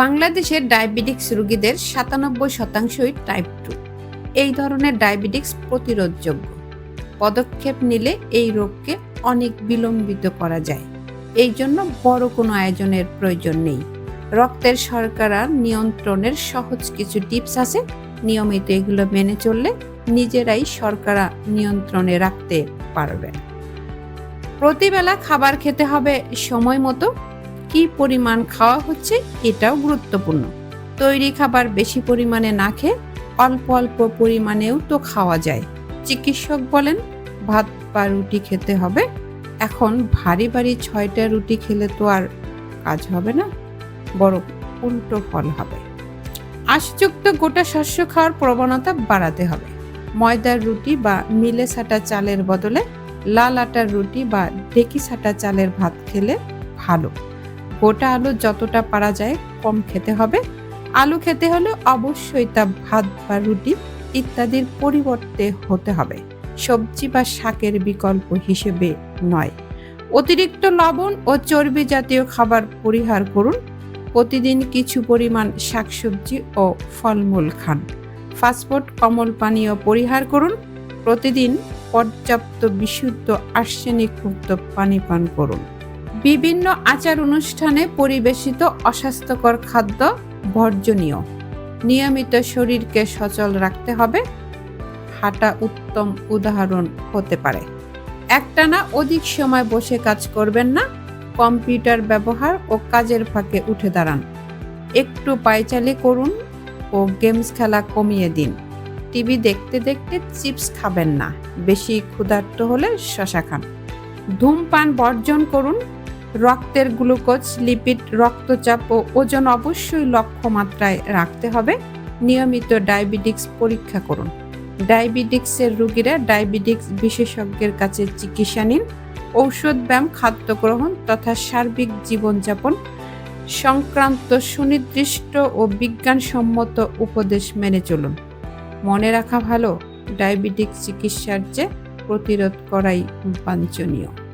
বাংলাদেশের ডায়াবেটিক্স রোগীদের সাতানব্বই শতাংশই টাইপ টু এই ধরনের ডায়াবেটিক্স প্রতিরোধযোগ্য। পদক্ষেপ নিলে এই রোগকে অনেক বিলম্বিত করা যায়। এই জন্য বড় কোনো আয়োজনের প্রয়োজন নেই। রক্তের শর্করা নিয়ন্ত্রণের সহজ কিছু টিপস আছে। নিয়মিত এগুলো মেনে চললে নিজেরাই শর্করা নিয়ন্ত্রণে রাখতে পারবেন। প্রতিবেলা খাবার খেতে হবে সময় মতো। কি পরিমাণ খাওয়া হচ্ছে এটাও গুরুত্বপূর্ণ। তৈরি খাবার বেশি পরিমাণে না খেয়ে অল্প অল্প পরিমাণেও তো খাওয়া যায়। চিকিৎসক বলেন, ভাত বা রুটি খেতে হবে। এখন ভারী ভারী ছয়টা রুটি খেলে তো আর কাজ হবে না, বরং উল্টো ফল হবে। আশযুক্ত গোটা শস্য খাওয়ার প্রবণতা বাড়াতে হবে। ময়দার রুটি বা মিলে সাটা চালের বদলে লাল আটার রুটি বা ডেকি সাটা চালের ভাত খেলে ভালো। গোটা আলু যতটা পারা যায় কম খেতে হবে। আলু খেতে হলে অবশ্যই তা ভাত বা রুটি ইত্যাদির পরিবর্তে হতে হবে। সবজি বা শাকের বিকল্প হিসেবে নয়। অতিরিক্ত লবণ ও চর্বি জাতীয় খাবার পরিহার করুন। প্রতিদিন কিছু পরিমাণ শাকসবজি ও ফলমূল খান। ফাস্টফুড, কমল পানীয় পরিহার করুন। প্রতিদিন পর্যাপ্ত বিশুদ্ধ, আর্সেনিক মুক্ত পানি পান করুন। বিভিন্ন আচার অনুষ্ঠানে পরিবেশিত অস্বাস্থ্যকর খাদ্য বর্জনীয়। নিয়মিত শরীরকে সচল রাখতে হবে। হাঁটা উত্তম উদাহরণ হতে পারে। একটানা অধিক সময় বসে কাজ করবেন না। কম্পিউটার ব্যবহার ও কাজের ফাঁকে উঠে দাঁড়ান। একটু পায়চালি করুন ও গেমস খেলা কমিয়ে দিন। টিভি দেখতে দেখতে চিপস খাবেন না। বেশি ক্ষুধার্ত হলে শশা খান। ধূমপান বর্জন করুন। রক্তের গ্লুকোজ, লিপিড, রক্তচাপ ও ওজন অবশ্যই লক্ষ্যমাত্রায় রাখতে হবে। নিয়মিত ডায়াবেটিক্স পরীক্ষা করুন। ডায়াবেটিক্সের রোগীরা ডায়াবেটিক্স বিশেষজ্ঞের কাছে চিকিৎসা নিন। ঔষধ ব্যায়াম খাদ্য গ্রহণ তথা সার্বিক জীবনযাপন, সংক্রান্ত সুনির্দিষ্ট ও বিজ্ঞানসম্মত উপদেশ মেনে চলুন। মনে রাখা ভালো, ডায়াবেটিক্স চিকিৎসার চেয়ে প্রতিরোধ করাই বাঞ্ছনীয়।